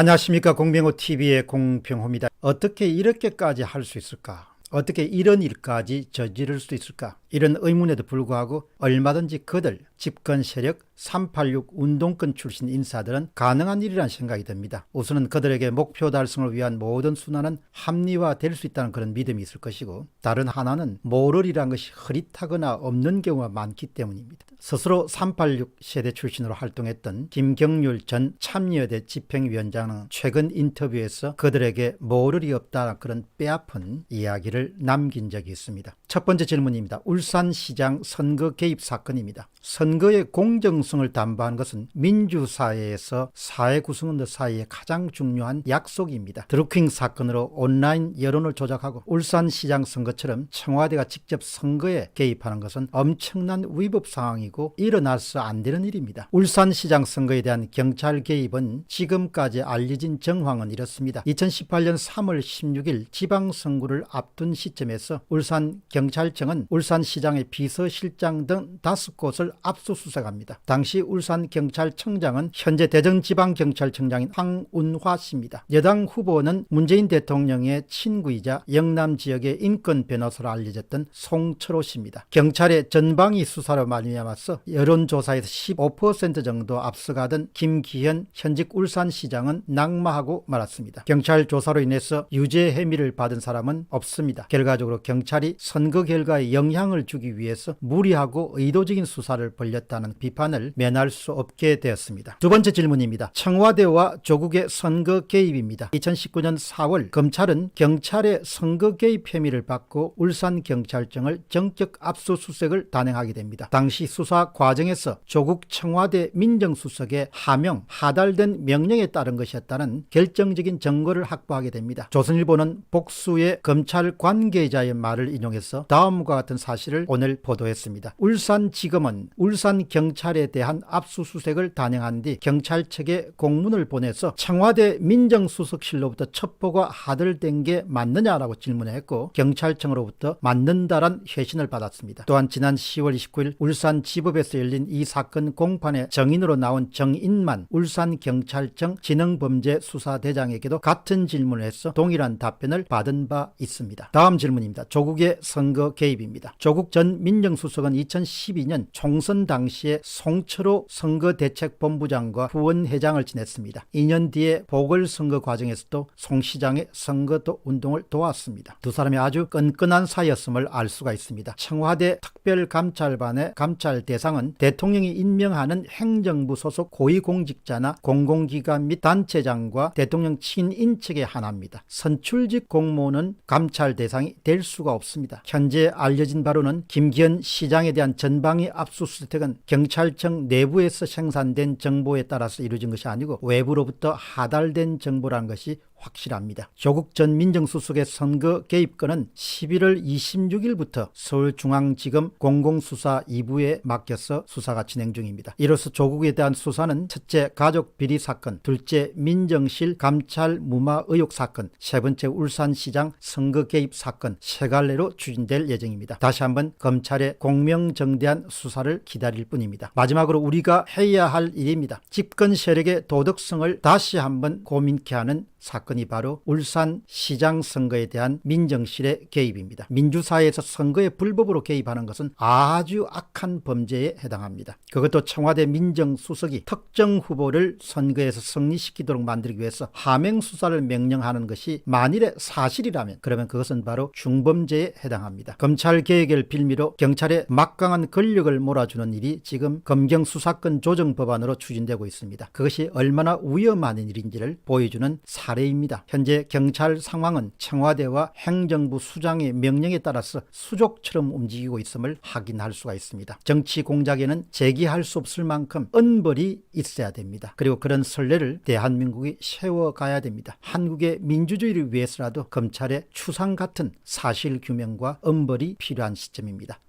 안녕하십니까 공병호 TV의 공병호입니다. 어떻게 이렇게까지 할 수 있을까? 어떻게 이런 일까지 저지를 수 있을까? 이런 의문에도 불구하고 얼마든지 그들 집권 세력 386 운동권 출신 인사들은 가능한 일이라는 생각이 듭니다. 우선은 그들에게 목표 달성을 위한 모든 순환은 합리화될 수 있다는 그런 믿음이 있을 것이고 다른 하나는 모럴이란 것이 흐릿하거나 없는 경우가 많기 때문입니다. 스스로 386 세대 출신으로 활동했던 김경률 전 참여대 집행위원장은 최근 인터뷰에서 그들에게 모럴이 없다는 그런 뼈아픈 이야기를 남긴 적이 있습니다. 첫 번째 질문입니다. 울산시장 선거 개입 사건입니다. 선거의 공정성을 담보하는 것은 민주사회에서 사회 구성원들 사이에 가장 중요한 약속입니다. 드루킹 사건으로 온라인 여론을 조작하고 울산시장 선거처럼 청와대가 직접 선거에 개입하는 것은 엄청난 위법 상황이 고 일어나서 안 되는 일입니다. 울산시장 선거에 대한 경찰 개입은 지금까지 알려진 정황은 이렇습니다. 2018년 3월 16일 지방선거를 앞둔 시점에서 울산 경찰청은 울산시장의 비서실장 등 다섯 곳을 압수수색합니다. 당시 울산 경찰청장은 현재 대전지방경찰청장인 황운화 씨입니다. 여당 후보는 문재인 대통령의 친구이자 영남 지역의 인권 변호사로 알려졌던 송철호 씨입니다. 경찰의 전방위 수사로 말미암아 서 여론조사에서 15% 정도 앞서가던 김기현 현직 울산시장은 낙마하고 말았습니다. 경찰 조사로 인해서 유죄 혐의를 받은 사람은 없습니다. 결과적으로 경찰이 선거 결과에 영향을 주기 위해서 무리하고 의도적인 수사를 벌였다는 비판을 면할 수 없게 되었습니다. 두 번째 질문입니다. 청와대와 조국의 선거 개입입니다. 2019년 4월 검찰은 경찰의 선거 개입 혐의를 받고 울산경찰청을 정격 압수수색을 단행하게 됩니다. 당시 수사 과정에서 조국 청와대 민정수석의 하명, 하달된 명령에 따른 것이었다는 결정적인 증거를 확보하게 됩니다. 조선일보는 복수의 검찰 관계자의 말을 인용해서 다음과 같은 사실을 오늘 보도했습니다. 울산지검은 울산경찰에 대한 압수수색을 단행한 뒤 경찰 측에 공문을 보내서 청와대 민정수석실로부터 첩보가 하달된 게 맞느냐라고 질문했고 경찰청으로부터 맞는다란 회신을 받았습니다. 또한 지난 10월 29일 울산지 법에서 열린 이 사건 공판의 정인으로 나온 정인만 울산경찰청 지능범죄수사대장에게도 같은 질문을 해서 동일한 답변을 받은 바 있습니다. 다음 질문입니다. 조국의 선거 개입입니다. 조국 전 민정수석은 2012년 총선 당시에 송철호 선거대책본부장과 후원회장을 지냈습니다. 2년 뒤에 보궐선거 과정에서도 송 시장의 선거도 운동을 도왔습니다. 두 사람이 아주 끈끈한 사이였음을 알 수가 있습니다. 청와대 특별감찰반의 감찰 대상은 대통령이 임명하는 행정부 소속 고위공직자나 공공기관 및 단체장과 대통령 친인척의 하나입니다. 선출직 공무원은 감찰 대상이 될 수가 없습니다. 현재 알려진 바로는 김기현 시장에 대한 전방위 압수수색은 경찰청 내부에서 생산된 정보에 따라서 이루어진 것이 아니고 외부로부터 하달된 정보라는 것이 확실합니다. 조국 전 민정수석의 선거 개입권은 11월 26일부터 서울중앙지검 공공수사 2부에 맡겨서 수사가 진행 중입니다. 이로써 조국에 대한 수사는 첫째 가족 비리 사건, 둘째 민정실 감찰 무마 의혹 사건, 세 번째 울산시장 선거 개입 사건 세 갈래로 추진될 예정입니다. 다시 한번 검찰의 공명정대한 수사를 기다릴 뿐입니다. 마지막으로 우리가 해야 할 일입니다. 집권 세력의 도덕성을 다시 한번 고민케 하는 사건이 바로 울산 시장 선거에 대한 민정실의 개입입니다. 민주사회에서 선거에 불법으로 개입하는 것은 아주 악한 범죄에 해당합니다. 그것도 청와대 민정수석이 특정 후보를 선거에서 승리시키도록 만들기 위해서 하명 수사를 명령하는 것이 만일에 사실이라면 그러면 그것은 바로 중범죄에 해당합니다. 검찰 개혁을 빌미로 경찰에 막강한 권력을 몰아주는 일이 지금 검경 수사권 조정 법안으로 추진되고 있습니다. 그것이 얼마나 위험한 일인지를 보여주는 사 례입니다. 현재 경찰 상황은 청와대와 행정부 수장의 명령에 따라서 수족처럼 움직이고 있음을 확인할 수가 있습니다. 정치 공작에는 제기할 수 없을 만큼 은벌이 있어야 됩니다. 그리고 그런 선례를 대한민국이 세워가야 됩니다. 한국의 민주주의를 위해서라도 검찰의 추상 같은 사실 규명과 은벌이 필요한 시점입니다.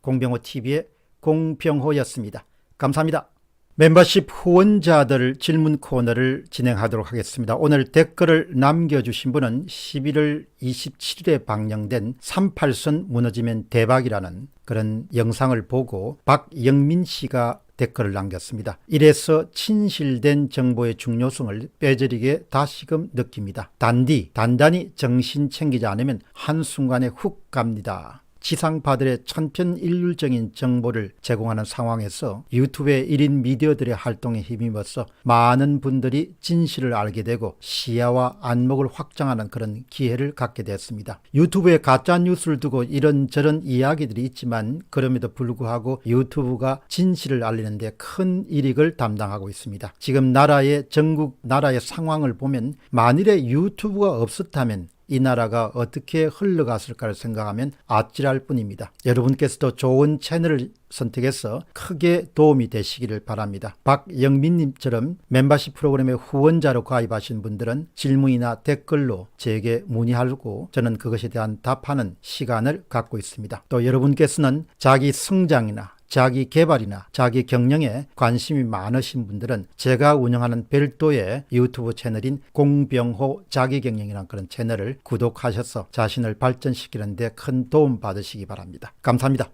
공병호 TV의 공병호였습니다. 감사합니다. 멤버십 후원자들 질문 코너를 진행하도록 하겠습니다. 오늘 댓글을 남겨주신 분은 11월 27일에 방영된 38선 무너지면 대박이라는 그런 영상을 보고 박영민 씨가 댓글을 남겼습니다. 이래서 친실된 정보의 중요성을 빼저리게 다시금 느낍니다. 단디, 단단히 정신 챙기지 않으면 한순간에 훅 갑니다. 지상파들의 천편일률적인 정보를 제공하는 상황에서 유튜브의 1인 미디어들의 활동에 힘입어서 많은 분들이 진실을 알게 되고 시야와 안목을 확장하는 그런 기회를 갖게 됐습니다. 유튜브에 가짜 뉴스를 두고 이런저런 이야기들이 있지만 그럼에도 불구하고 유튜브가 진실을 알리는데 큰 이익을 담당하고 있습니다. 지금 나라의 전국 나라의 상황을 보면 만일에 유튜브가 없었다면 이 나라가 어떻게 흘러갔을까를 생각하면 아찔할 뿐입니다. 여러분께서도 좋은 채널을 선택해서 크게 도움이 되시기를 바랍니다. 박영민님처럼 멤버십 프로그램의 후원자로 가입하신 분들은 질문이나 댓글로 제게 문의하고 저는 그것에 대한 답하는 시간을 갖고 있습니다. 또 여러분께서는 자기 성장이나 자기 개발이나 자기 경영에 관심이 많으신 분들은 제가 운영하는 별도의 유튜브 채널인 공병호 자기경영이라는 그런 채널을 구독하셔서 자신을 발전시키는 데 큰 도움 받으시기 바랍니다. 감사합니다.